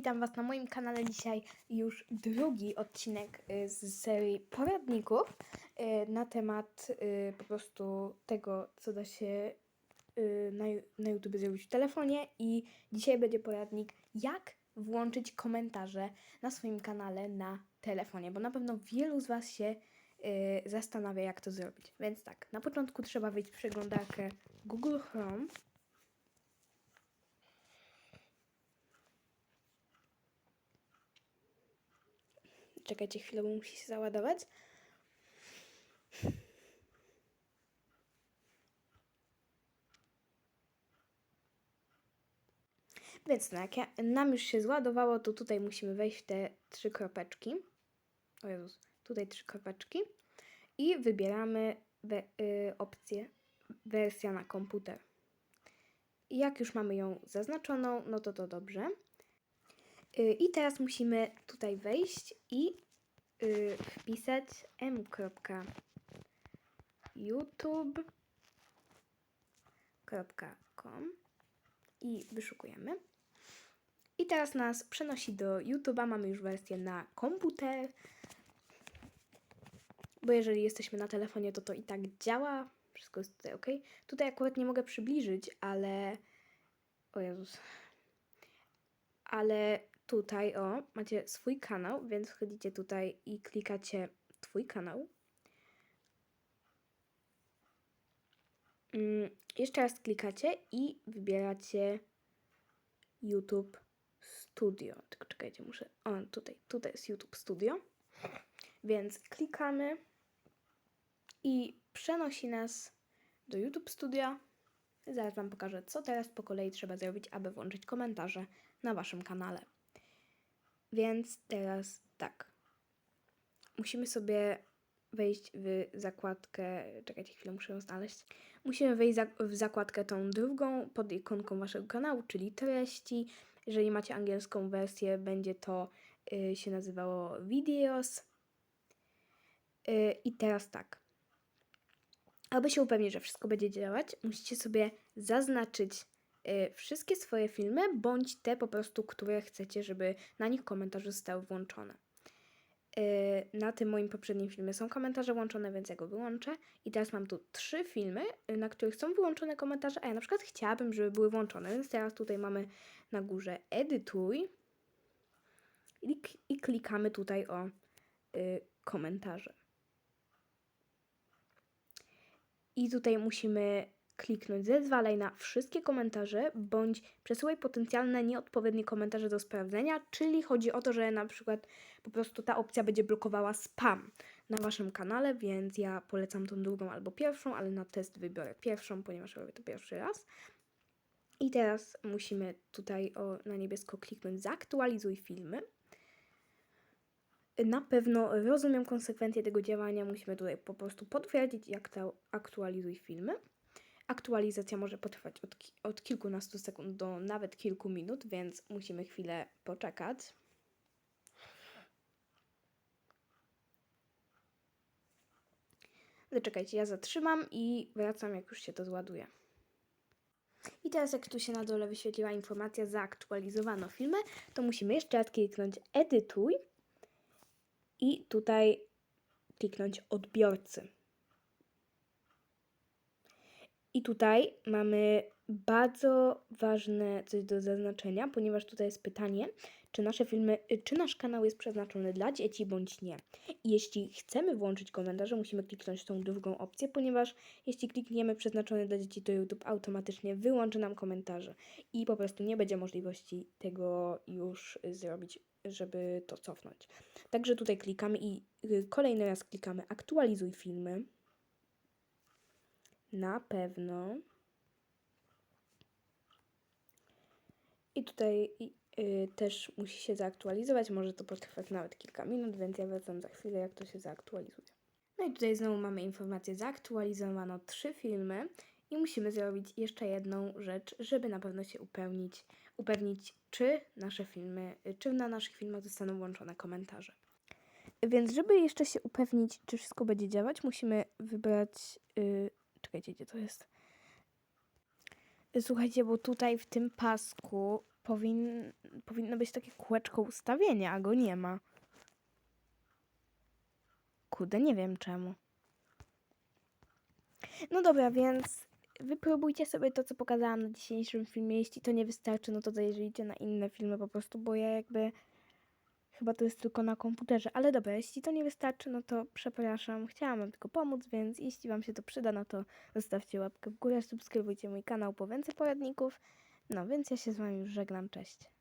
Witam Was na moim kanale dzisiaj już drugi odcinek y, z serii poradników y, na temat y, po prostu tego, co da się na, YouTube zrobić w telefonie i dzisiaj będzie poradnik, jak włączyć komentarze na swoim kanale na telefonie, bo na pewno wielu z Was się zastanawia, jak to zrobić. Więc tak, na początku trzeba wejść w przeglądarkę Google Chrome. Czekajcie chwilę, bo musi się załadować. Więc no, jak ja, nam już się zładowało, to tutaj musimy wejść w te trzy kropeczki. O Jezus, tutaj trzy kropeczki. I wybieramy we, y, opcję wersja na komputer. I jak już mamy ją zaznaczoną, no to to dobrze. Y, I teraz musimy tutaj wejść i y, wpisać m.youtube.com i wyszukujemy. I teraz nas przenosi do YouTube'a. Mamy już wersję na komputer. Bo jeżeli jesteśmy na telefonie, to to i tak działa. Wszystko jest tutaj ok. Tutaj akurat nie mogę przybliżyć, ale. O Jezus. Ale tutaj, o, macie swój kanał, więc wchodzicie tutaj i klikacie Twój kanał. Mm, jeszcze raz klikacie i wybieracie YouTube Studio. Tylko czekajcie, muszę. O, tutaj, tutaj jest YouTube Studio. Więc klikamy i przenosi nas do YouTube Studio. Zaraz Wam pokażę, co teraz po kolei trzeba zrobić, aby włączyć komentarze na Waszym kanale. Więc teraz tak. Musimy sobie wejść w zakładkę. Czekajcie chwilę, muszę ją znaleźć. Musimy wejść w zakładkę tą drugą pod ikonką Waszego kanału, czyli treści. Jeżeli macie angielską wersję, będzie to y, się nazywało Videos. Y, I teraz tak. Aby się upewnić, że wszystko będzie działać, musicie sobie zaznaczyć wszystkie swoje filmy, bądź te po prostu, które chcecie, żeby na nich komentarze zostały włączone. Y, na tym moim poprzednim filmie są komentarze włączone, więc ja go wyłączę. I teraz mam tu trzy filmy, y, na których są wyłączone komentarze, a ja na przykład chciałabym, żeby były włączone, więc teraz tutaj mamy na górze edytuj i, i klikamy tutaj o y, komentarze. I tutaj musimy kliknąć zezwalaj na wszystkie komentarze, bądź przesyłaj potencjalne nieodpowiednie komentarze do sprawdzenia, czyli chodzi o to, że na przykład po prostu ta opcja będzie blokowała spam na waszym kanale, więc ja polecam tą drugą albo pierwszą, ale na test wybiorę pierwszą, ponieważ robię to pierwszy raz. I teraz musimy tutaj o, na niebiesko kliknąć zaktualizuj filmy. Na pewno rozumiem konsekwencje tego działania. Musimy tutaj po prostu potwierdzić jak to aktualizuj filmy. Aktualizacja może potrwać od, ki- od kilkunastu sekund do nawet kilku minut, więc musimy chwilę poczekać. Zaczekajcie, ja zatrzymam i wracam, jak już się to zładuje. I teraz, jak tu się na dole wyświetliła informacja, zaaktualizowano filmy, to musimy jeszcze raz kliknąć edytuj i tutaj kliknąć odbiorcy. I tutaj mamy bardzo ważne coś do zaznaczenia, ponieważ tutaj jest pytanie, czy nasze filmy, y, czy nasz kanał jest przeznaczony dla dzieci bądź nie. I jeśli chcemy włączyć komentarze, musimy kliknąć tą drugą opcję, ponieważ jeśli klikniemy przeznaczony dla dzieci, to YouTube automatycznie wyłączy nam komentarze i po prostu nie będzie możliwości tego już y, zrobić, żeby to cofnąć. Także tutaj klikamy i y, kolejny raz klikamy aktualizuj filmy. Na pewno. I tutaj i, y, też musi się zaaktualizować. Może to potrwać nawet kilka minut, więc ja wracam za chwilę, jak to się zaaktualizuje. No i tutaj znowu mamy informację, zaaktualizowano trzy filmy i musimy zrobić jeszcze jedną rzecz, żeby na pewno się upewnić, upewnić czy nasze filmy, y, czy na naszych filmach zostaną włączone komentarze. Więc żeby jeszcze się upewnić, czy wszystko będzie działać, musimy wybrać. Yy, czekajcie, gdzie to jest? Słuchajcie, bo tutaj w tym pasku powin, powinno być takie kółeczko ustawienia, a go nie ma. Kurde, nie wiem czemu. No dobra, więc wypróbujcie sobie to, co pokazałam na dzisiejszym filmie. Jeśli to nie wystarczy, no to zajrzyjcie na inne filmy po prostu, bo ja jakby chyba to jest tylko na komputerze. Ale dobra, jeśli to nie wystarczy, no to przepraszam. Chciałam wam tylko pomóc, więc jeśli wam się to przyda, no to zostawcie łapkę w górę, subskrybujcie mój kanał po więcej poradników. No więc ja się z wami już żegnam, cześć.